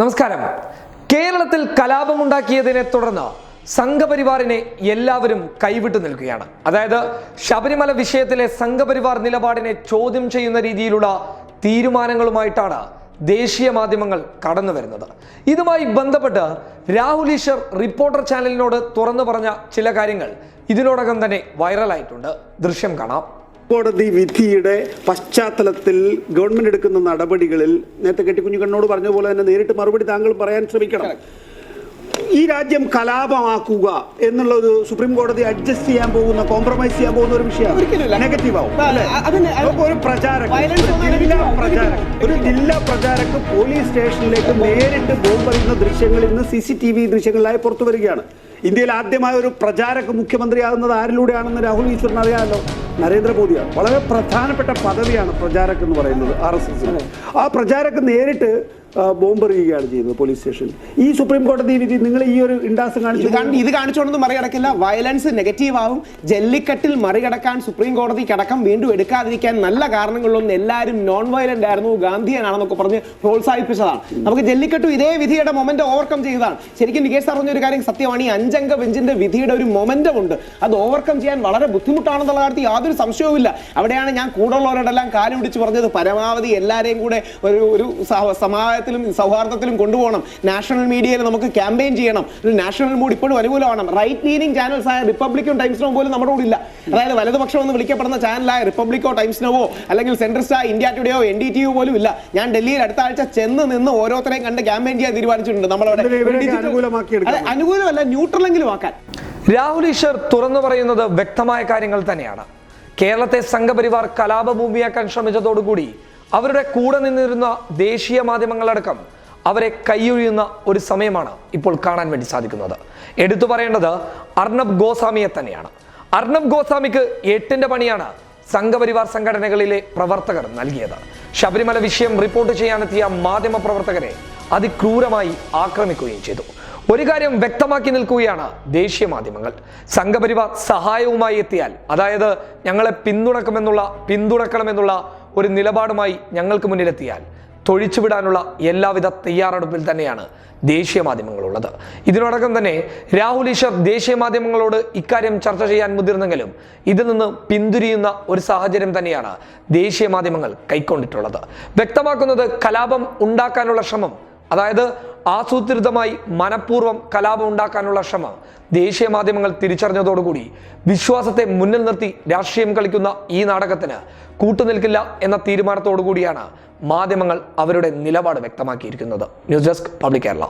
നമസ്കാരം. കേരളത്തിൽ കലാപമുണ്ടാക്കിയതിനെ തുടർന്ന് സംഘപരിവാറിനെ എല്ലാവരും കൈവിട്ടു നിൽക്കുകയാണ്. അതായത് ശബരിമല വിഷയത്തിലെ സംഘപരിവാർ നിലപാടിനെ ചോദ്യം ചെയ്യുന്ന രീതിയിലുള്ള തീരുമാനങ്ങളുമായിട്ടാണ് ദേശീയ മാധ്യമങ്ങൾ കടന്നു വരുന്നത്. ഇതുമായി ബന്ധപ്പെട്ട് രാഹുൽ ഈശ്വർ റിപ്പോർട്ടർ ചാനലിനോട് തുറന്നു പറഞ്ഞ ചില കാര്യങ്ങൾ ഇതിനോടകം തന്നെ വൈറലായിട്ടുണ്ട്. ദൃശ്യം കാണാം. കോടതി വിധിയുടെ പശ്ചാത്തലത്തിൽ ഗവൺമെന്റ് എടുക്കുന്ന നടപടികളിൽ നേരത്തെ കെട്ടിക്കുഞ്ഞുകണ്ണോട് പറഞ്ഞ പോലെ തന്നെ നേരിട്ട് മറുപടി താങ്കൾ പറയാൻ ശ്രമിക്കണം. ഈ രാജ്യം കലാപമാക്കുക എന്നുള്ള ഒരു സുപ്രീം കോടതി അഡ്ജസ്റ്റ് ചെയ്യാൻ പോകുന്ന കോംപ്രമൈസ് ചെയ്യാൻ പോകുന്ന ഒരു വിഷയമാണ്. നെഗറ്റീവ് ആവും. ഒരു ഒരു ജില്ലാ negative ഒരു ജില്ലാ പ്രചാരക്ക് പോലീസ് സ്റ്റേഷനിലേക്ക് നേരിട്ട് ബോംബെറിയുന്ന ദൃശ്യങ്ങൾ ഇന്ന് സി സി ടി വി ദൃശ്യങ്ങളിലായി പുറത്തു വരികയാണ്. ഇന്ത്യയിൽ ആദ്യമായ ഒരു പ്രചാരക മുഖ്യമന്ത്രിയാകുന്നത് ആരിലൂടെയാണെന്ന് രാഹുൽ ഈശ്വരൻ അറിയാമല്ലോ. നരേന്ദ്രമോദിയാണ്. വളരെ പ്രധാനപ്പെട്ട പദവിയാണ് പ്രചാരക് എന്ന് പറയുന്നത് ആർ എസ് എസിന് ആ പ്രചാരക് നേരിട്ട് ബോംബെറിയുകയാണ് ചെയ്യുന്നത് പോലീസ് സ്റ്റേഷനിൽ. ഈ സുപ്രീം കോടതി വിധി നിങ്ങൾ ഈ ഒരു ഇൻഡാസ് കാണിച്ചു ഇത് കാണിച്ചുകൊണ്ടൊന്നും മറികടക്കില്ല. വയലൻസ് നെഗറ്റീവ് ആവും ജല്ലിക്കെട്ടിൽ മറികടക്കാൻ സുപ്രീം കോടതി അടക്കം വീണ്ടും എടുക്കാതിരിക്കാൻ നല്ല കാരണങ്ങളിലൊന്നും എല്ലാവരും നോൺ വയലന്റ് ആയിരുന്നു. ഗാന്ധിയനാണെന്നൊക്കെ പറഞ്ഞ് പ്രോത്സാഹിപ്പിച്ചതാണ്. നമുക്ക് ജല്ലിക്കെട്ടും ഇതേ വിധിയുടെ മൊമെന്റ് ഓവർകം ചെയ്തതാണ്. ശരിക്കും നികേഷ് സാർ പറഞ്ഞ ഒരു കാര്യം സത്യമാണ്. ഈ അഞ്ചംഗ ബെഞ്ചിന്റെ വിധിയുടെ ഒരു മൊമെന്റം ഉണ്ട്. അത് ഓവർകം ചെയ്യാൻ വളരെ ബുദ്ധിമുട്ടാണെന്നുള്ള കാര്യത്തിൽ യാതൊരു സംശയവുമില്ല. അവിടെയാണ് ഞാൻ കൂടുള്ളവരോടെല്ലാം കാലുപിടിച്ച് പറഞ്ഞത്. പരമാവധി എല്ലാവരെയും കൂടെ ഒരു ഒരു സഹ- സമാജത്തിലും സൗഹാർദ്ദത്തിലും കൊണ്ടുപോകണം. നാഷണൽ മീഡിയയിൽ നമുക്ക് ക്യാമ്പയിൻ ചെയ്യണം. ഒരു നാഷണൽ മൂഡ് ഇപ്പോഴും അനുകൂലമാണ്. റൈറ്റ് ലീനിങ് ചാനൽസ് ആയ റിപ്പബ്ലിക്കും ടൈംസ് നോ പോലും നമ്മുടെ കൂടെ ഇല്ല. അതായത് വലതുപക്ഷം എന്ന് വിളിക്കപ്പെടുന്ന ചാനലായ റിപ്പബ്ലിക്കോ ടൈംസ് നോവോ അല്ലെങ്കിൽ സെൻട്രൽ ഇന്ത്യ ടുഡേയോ എൻ ഡി ടി യു പോലും ഇല്ല. ഞാൻ ഡൽഹിയിൽ അടുത്ത ആഴ്ച ചെന്ന് നിന്ന് ഓരോരുത്തരെയും കണ്ട് ക്യാമ്പയിൻ ചെയ്യാൻ തീരുമാനിച്ചിട്ടുണ്ട് നമ്മളവിടെ. അനുകൂലമല്ല ന്യൂട്രലെങ്കിലും ആക്കാൻ. രാഹുൽ ഈശ്വർ തുറന്നു പറയുന്നത് വ്യക്തമായ കാര്യങ്ങൾ തന്നെയാണ്. കേരളത്തെ സംഘപരിവാർ കലാപഭൂമിയാക്കാൻ ശ്രമിച്ചതോടുകൂടി അവരുടെ കൂടെ നിന്നിരുന്ന ദേശീയ മാധ്യമങ്ങളടക്കം അവരെ കൈയൊഴിയുന്ന ഒരു സമയമാണ് ഇപ്പോൾ കാണാൻ വേണ്ടി സാധിക്കുന്നത്. എടുത്തു പറയേണ്ടത് അർണബ് ഗോസ്വാമിയെ തന്നെയാണ്. അർണബ് ഗോസ്വാമിക്ക് എട്ടിന്റെ പണിയാണ് സംഘപരിവാർ സംഘടനകളിലെ പ്രവർത്തകർ നൽകിയത്. ശബരിമല വിഷയം റിപ്പോർട്ട് ചെയ്യാനെത്തിയ മാധ്യമ പ്രവർത്തകരെ അതിക്രൂരമായി ആക്രമിക്കുകയും ചെയ്തു. ഒരു കാര്യം വ്യക്തമാക്കി നിൽക്കുകയാണ് ദേശീയ മാധ്യമങ്ങൾ. സംഘപരിവാർ സഹായവുമായി എത്തിയാൽ അതായത് ഞങ്ങളെ പിന്തുണക്കുമെന്നുള്ള പിന്തുണക്കണമെന്നുള്ള ഒരു നിലപാടുമായി ഞങ്ങൾക്ക് മുന്നിലെത്തിയാൽ തൊഴിച്ചുവിടാനുള്ള എല്ലാവിധ തയ്യാറെടുപ്പിൽ തന്നെയാണ് ദേശീയ മാധ്യമങ്ങളുള്ളത്. ഇതിനോടകം തന്നെ രാഹുൽ ഈശ്വർ ദേശീയ മാധ്യമങ്ങളോട് ഇക്കാര്യം ചർച്ച ചെയ്യാൻ മുതിർന്നെങ്കിലും ഇതിൽ നിന്ന് പിന്തിരിയുന്ന ഒരു സാഹചര്യം തന്നെയാണ് ദേശീയ മാധ്യമങ്ങൾ കൈക്കൊണ്ടിട്ടുള്ളത്. വ്യക്തമാക്കുന്നത് കലാപം ഉണ്ടാക്കാനുള്ള ശ്രമം അതായത് ആസൂത്രിതമായി മനഃപൂർവം കലാപം ഉണ്ടാക്കാനുള്ള ശ്രമം. ദേശീയ മാധ്യമങ്ങൾ തിരിച്ചറിഞ്ഞതോടുകൂടി വിശ്വാസത്തെ മുന്നിൽ നിർത്തി രാഷ്ട്രീയം കളിക്കുന്ന ഈ നാടകത്തിന് കൂട്ടുനിൽക്കില്ല എന്ന തീരുമാനത്തോടു കൂടിയാണ് മാധ്യമങ്ങൾ അവരുടെ നിലപാട് വ്യക്തമാക്കിയിരിക്കുന്നത്. News desk public Kerala.